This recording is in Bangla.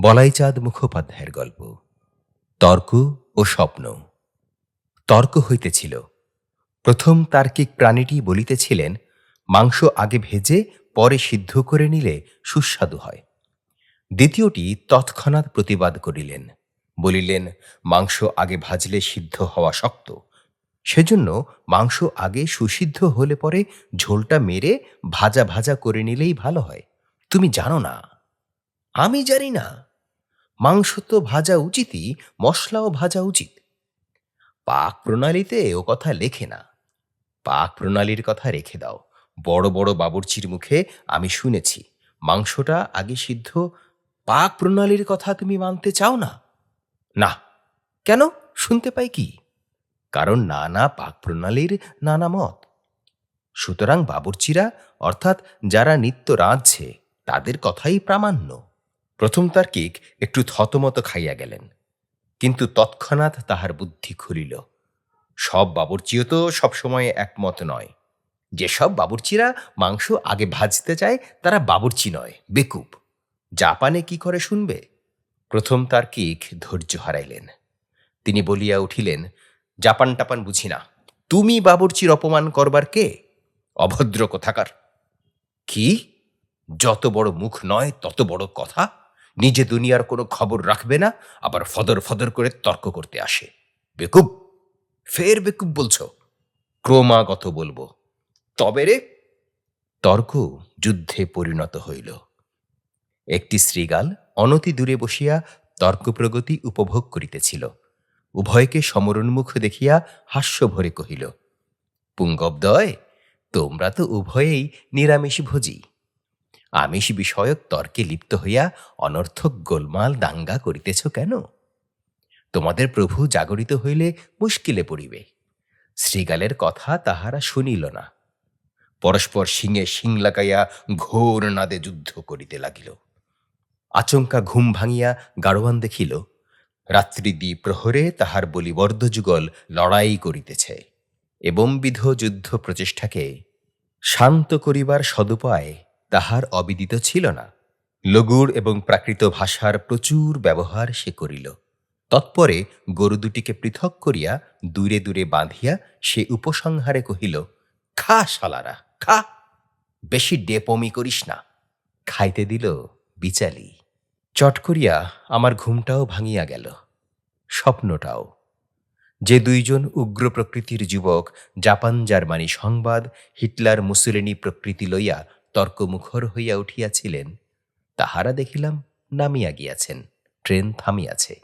বলাইচাঁদ মুখোপাধ্যায়ের গল্প। তর্ক ও স্বপ্ন। তর্ক হইতেছিল। প্রথম তার্কিক প্রাণীটি বলিতেছিলেন, মাংস আগে ভেজে পরে সিদ্ধ করে নিলে সুস্বাদু হয়। দ্বিতীয়টি তৎক্ষণাৎ প্রতিবাদ করিলেন। বলিলেন, মাংস আগে ভাজলে সিদ্ধ হওয়া শক্ত। সেজন্য মাংস আগে সুসিদ্ধ হলে পরে ঝোলটা মেরে ভাজা ভাজা করে নিলেই ভালো হয়। তুমি জানো না? আমি জানি না। মাংস তো ভাজা উচিতই, মশলাও ভাজা উচিত। পাক প্রণালীতে ও কথা লেখে না। পাক প্রণালীর কথা রেখে দাও। বড় বড় বাবুর্চির মুখে আমি শুনেছি, মাংসটা আগে সিদ্ধ, পাক প্রণালীর কথা তুমি মানতে চাও না? না। কেন? শুনতে পাই কি? কারণ নানা পাক প্রণালীর নানা মত। সুতরাং বাবুর্চিরা, অর্থাৎ যারা নিত্য রাঁধছে, তাদের কথাই প্রামাণ্য। প্রথম তার্কিক একটু থতমত খাইয়া গেলেন, কিন্তু তৎক্ষণাৎ তাহার বুদ্ধি খুলিল। সব বাবুর্চিও তো সবসময় একমত নয়। যেসব বাবুর্চিরা মাংস আগে ভাজতে চায়, তারা বাবুর্চি নয়, বেকুব। জাপানে কি করে শুনবে? প্রথম তার্কিক ধৈর্য হারাইলেন। তিনি বলিয়া উঠিলেন, জাপান টাপান বুঝি না। তুমি বাবুর্চির অপমান করবার কে? অভদ্র কোথাকার? কি? যত বড় মুখ নয়, তত বড় কথা? নিজে দুনিয়ার কোনো খবর রাখবে না, আবার ফদর ফদর করে তর্ক করতে আসে। বেকুব, ফের বেকুব বলছ? ক্রমাগত বলব। তবে রে, তর্ক যুদ্ধে পরিণত হইল। একটি শ্রীগাল অনতি দূরে বসিয়া তর্ক প্রগতি উপভোগ করিতেছিল। উভয়কে সমরণমুখ দেখিয়া হাস্য ভরে কহিল, পুঙ্গবদয়, তোমরা তো উভয়েই নিরামিষ ভোজী আমিষ বিষয়ক তর্কে লিপ্ত হইয়া অনর্থক গোলমাল দাঙ্গা করিতেছ কেন? তোমাদের প্রভু জাগরিত হইলে মুশকিলে পড়িবে। শ্রীগালের কথা তাহারা শুনিল না। পরস্পর শিঙে শিং লাগাইয়া ঘোর নাদে যুদ্ধ করিতে লাগিল। আচমকা ঘুম ভাঙিয়া গাড়োয়ান দেখিল, রাত্রি দ্বিপ্রহরে তাহার বলিবর্ধ যুগল লড়াই করিতেছে এবং বিধ যুদ্ধ প্রচেষ্টাকে শান্ত করিবার সদুপায় তাহার অবিদিত ছিল না। লঘুর এবং প্রাকৃত ভাষার প্রচুর ব্যবহার সে করিল। তৎপরে গরু দুটিকে পৃথক করিয়া দূরে দূরে বাঁধিয়া সে উপসংহারে কহিল, খা শালারা, খা। বেশি ডেপমি করিস না। খাইতে দিল বিচালি। চট করিয়া আমার ঘুমটাও ভাঙিয়া গেল, স্বপ্নটাও। যে দুইজন উগ্র প্রকৃতির যুবক জাপান জার্মানি সংবাদ হিটলার মুসুলিনি প্রকৃতি লইয়া তর্কমুখর হইয়া উঠিয়াছিলেন তাহারা দেখিলাম নামিয়া গিয়াছেন ট্রেন থামিয়াছে।